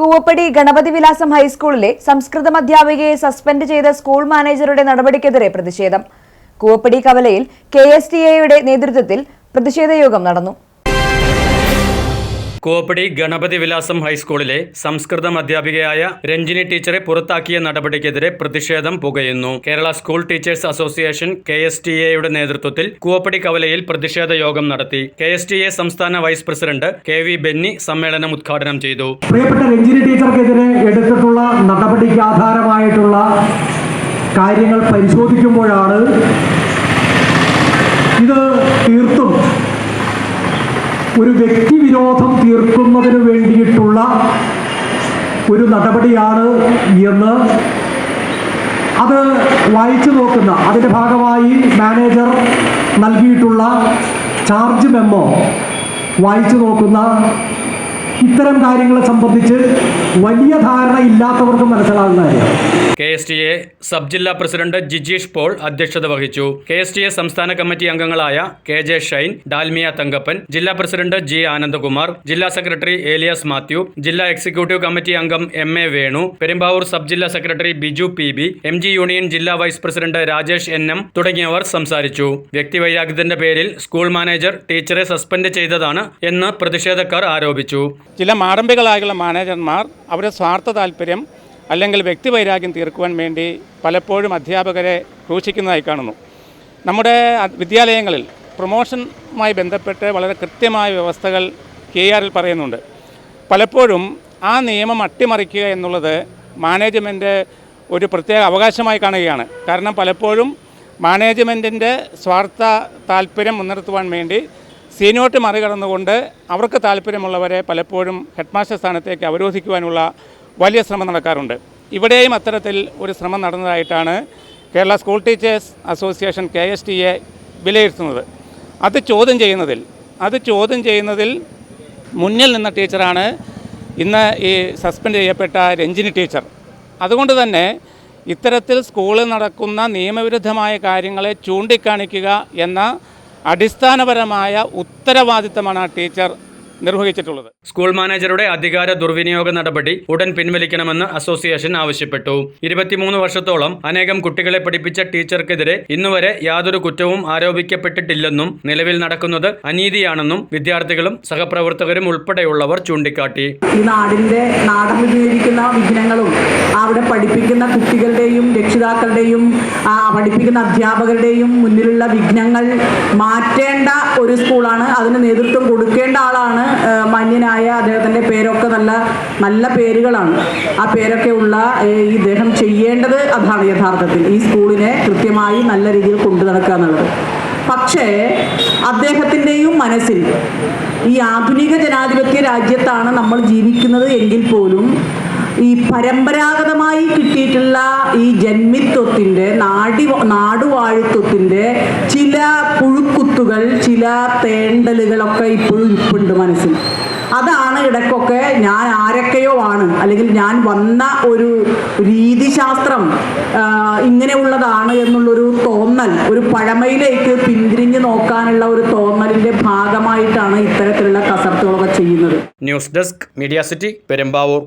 കൂവപ്പടി ഗണപതി വിലാസം ഹൈസ്കൂളിലെ സംസ്കൃതം അധ്യാപികയെ സസ്പെൻഡ് ചെയ്ത സ്കൂൾ മാനേജറുടെ നടപടിക്കെതിരെ പ്രതിഷേധം. കൂവപ്പടി കവലയിൽ കെ എസ് ടി എയുടെ നേതൃത്വത്തിൽ പ്രതിഷേധ യോഗം നടന്നു. കൂവപ്പടി ഗണപതി വിലാസം ഹൈസ്കൂളിലെ സംസ്കൃതം അധ്യാപികയായ രഞ്ജിനി ടീച്ചറെ പുറത്താക്കിയ നടപടിക്കെതിരെ പ്രതിഷേധം പുകയുന്നു. Kerala school teachers association K S T എയുടെ നേതൃത്വത്തിൽ കൂവപ്പടി കവലയിൽ പ്രതിഷേധ യോഗം നടത്തി. കെ എസ് ടി എ സംസ്ഥാന vice president K V Benny സമ്മേളനം ഉദ്ഘാടനം ചെയ്തു. പ്രിയപ്പെട്ട രഞ്ജിനി ടീച്ചർക്കെതിരെ എടുത്തിട്ടുള്ള നടപടിക്ക് ആധാരമായിട്ടുള്ള കാര്യങ്ങൾ പരിശോധിക്കുമ്പോഴാണ് ഇത് തീർത്തും ഒരു വ്യക്തിവിരോധം തീർക്കുന്നതിന് വേണ്ടിയിട്ടുള്ള ഒരു നടപടിയാണ് എന്ന് അത് വായിച്ചു നോക്കുന്ന അതിന്റെ ഭാഗമായി മാനേജർ നൽകിയിട്ടുള്ള ചാർജ് മെമ്മോ വായിച്ചു നോക്കുന്ന ഇത്തരം കാര്യങ്ങളെ സംബന്ധിച്ച് വലിയ ധാരണ ഇല്ലാത്തവർക്ക് മനസ്സിലാകുന്ന K S T A sub ജില്ലാ പ്രസിഡന്റ് ജിജീഷ് പോൾ അധ്യക്ഷത വഹിച്ചു. കെ എസ് ടി എ സംസ്ഥാന കമ്മിറ്റി അംഗങ്ങളായ കെ ജെ ഷൈൻ ഡാൽമിയ തങ്കപ്പൻ ജില്ലാ പ്രസിഡന്റ് ജി ആനന്ദകുമാർ ജില്ലാ സെക്രട്ടറി ഏലിയാസ് മാത്യു ജില്ലാ എക്സിക്യൂട്ടീവ് കമ്മിറ്റി അംഗം M A Venu Perumbavoor sub ജില്ലാ secretary Biju P B M G union ജില്ലാ vice president Rajesh N M തുടങ്ങിയവർ സംസാരിച്ചു. വ്യക്തിവൈരാഗ്യത്തിന്റെ പേരിൽ സ്കൂൾ മാനേജർ ടീച്ചറെ സസ്പെൻഡ് ചെയ്തതാണ് എന്ന് പ്രതിഷേധക്കാർ ആരോപിച്ചു. ചില മാടമ്പികളായുള്ള മാനേജർമാർ അവരുടെ സ്വാർത്ഥ താല്പര്യം അല്ലെങ്കിൽ വ്യക്തിവൈരാഗ്യം തീർക്കുവാൻ വേണ്ടി പലപ്പോഴും അധ്യാപകരെ ക്രൂശിക്കുന്നതായി കാണുന്നു. നമ്മുടെ വിദ്യാലയങ്ങളിൽ പ്രൊമോഷനുമായി ബന്ധപ്പെട്ട് വളരെ കൃത്യമായ വ്യവസ്ഥകൾ കെ ആറിൽ പറയുന്നുണ്ട്. പലപ്പോഴും ആ നിയമം അട്ടിമറിക്കുക എന്നുള്ളത് മാനേജ്മെന്റ് ഒരു പ്രത്യേക അവകാശമായി കാണുകയാണ്. കാരണം പലപ്പോഴും മാനേജ്മെന്റിന്റെ സ്വാർത്ഥ താല്പര്യം മുൻനിർത്തുവാൻ വേണ്ടി സീനിയോട്ട് മറികടന്നുകൊണ്ട് അവർക്ക് താല്പര്യമുള്ളവരെ പലപ്പോഴും ഹെഡ്മാസ്റ്റർ സ്ഥാനത്തേക്ക് അവരോധിക്കുവാനുള്ള വലിയ ശ്രമം നടക്കാറുണ്ട്. ഇവിടെയും അത്തരത്തിൽ ഒരു ശ്രമം നടന്നതായിട്ടാണ് Kerala school teachers association K S T A വിലയിരുത്തുന്നത്. അത് ചോദ്യം ചെയ്യുന്നതിൽ അത് ചോദ്യം ചെയ്യുന്നതിൽ മുന്നിൽ നിന്ന ടീച്ചറാണ് ഇന്ന് ഈ സസ്പെൻഡ് ചെയ്യപ്പെട്ട രഞ്ജിനി ടീച്ചർ. അതുകൊണ്ട് തന്നെ ഇത്തരത്തിൽ സ്കൂളിൽ നടക്കുന്ന നിയമവിരുദ്ധമായ കാര്യങ്ങളെ ചൂണ്ടിക്കാണിക്കുക എന്ന അടിസ്ഥാനപരമായ ഉത്തരവാദിത്തമാണ് ആ ടീച്ചർ നിർവഹിച്ചിട്ടുള്ളത്. സ്കൂൾ മാനേജറുടെ അധികാര ദുർവിനിയോഗ നടപടി ഉടൻ പിൻവലിക്കണമെന്ന് അസോസിയേഷൻ ആവശ്യപ്പെട്ടു. ഇരുപത്തിമൂന്ന് വർഷത്തോളം അനേകം കുട്ടികളെ പഠിപ്പിച്ച ടീച്ചർക്കെതിരെ ഇന്നുവരെ യാതൊരു കുറ്റവും ആരോപിക്കപ്പെട്ടിട്ടില്ലെന്നും നിലവിൽ നടക്കുന്നത് അനീതിയാണെന്നും വിദ്യാർത്ഥികളും സഹപ്രവർത്തകരും ഉൾപ്പെടെയുള്ളവർ ചൂണ്ടിക്കാട്ടി. ഈ നാടൻ വിഘ്നങ്ങളും അവിടെ പഠിപ്പിക്കുന്ന കുട്ടികളുടെയും രക്ഷിതാക്കളുടെയും പഠിപ്പിക്കുന്ന അധ്യാപകരുടെയും മുന്നിലുള്ള വിഘ്നങ്ങൾ മാറ്റേണ്ട ഒരു സ്കൂളാണ്. അതിന് നേതൃത്വം കൊടുക്കേണ്ട ആളാണ് മാന്യനായ അദ്ദേഹത്തിന്റെ പേരൊക്കെ നല്ല നല്ല പേരുകളാണ്. ആ പേരൊക്കെ ഉള്ള ഈ ഇദ്ദേഹം ചെയ്യേണ്ടത് അതാണ് യഥാർത്ഥത്തിൽ. ഈ സ്കൂളിനെ കൃത്യമായി നല്ല രീതിയിൽ കൊണ്ടു നടക്കുക എന്നുള്ളത്. പക്ഷേ അദ്ദേഹത്തിന്റെയും മനസ്സിൽ ഈ ആധുനിക ജനാധിപത്യ രാജ്യത്താണ് നമ്മൾ ജീവിക്കുന്നത് എങ്കിൽ പോലും ഈ പരമ്പരാഗതമായി കിട്ടിയിട്ടുള്ള ഈ ജന്മിത്വത്തിന്റെ നാടി നാടുവാഴിത്വത്തിന്റെ ചില പുഴുക്കുത്തുകൾ ചില തേണ്ടലുകളൊക്കെ ഇപ്പോഴും ഇപ്പുണ്ട് മനസ്സിൽ. അതാണ് ഇടയ്ക്കൊക്കെ ഞാൻ ആരൊക്കെയോ ആണ് അല്ലെങ്കിൽ ഞാൻ വന്ന ഒരു രീതിശാസ്ത്രം ഇങ്ങനെയുള്ളതാണ് എന്നുള്ളൊരു തോന്നൽ ഒരു പഴമയിലേക്ക് പിന്തിരിഞ്ഞ് നോക്കാനുള്ള ഒരു തോന്നലിന്റെ ഭാഗമായിട്ടാണ് ഇത്തരത്തിലുള്ള കസർത്തുകളൊക്കെ ചെയ്യുന്നത്. News desk media city Perumbavoor.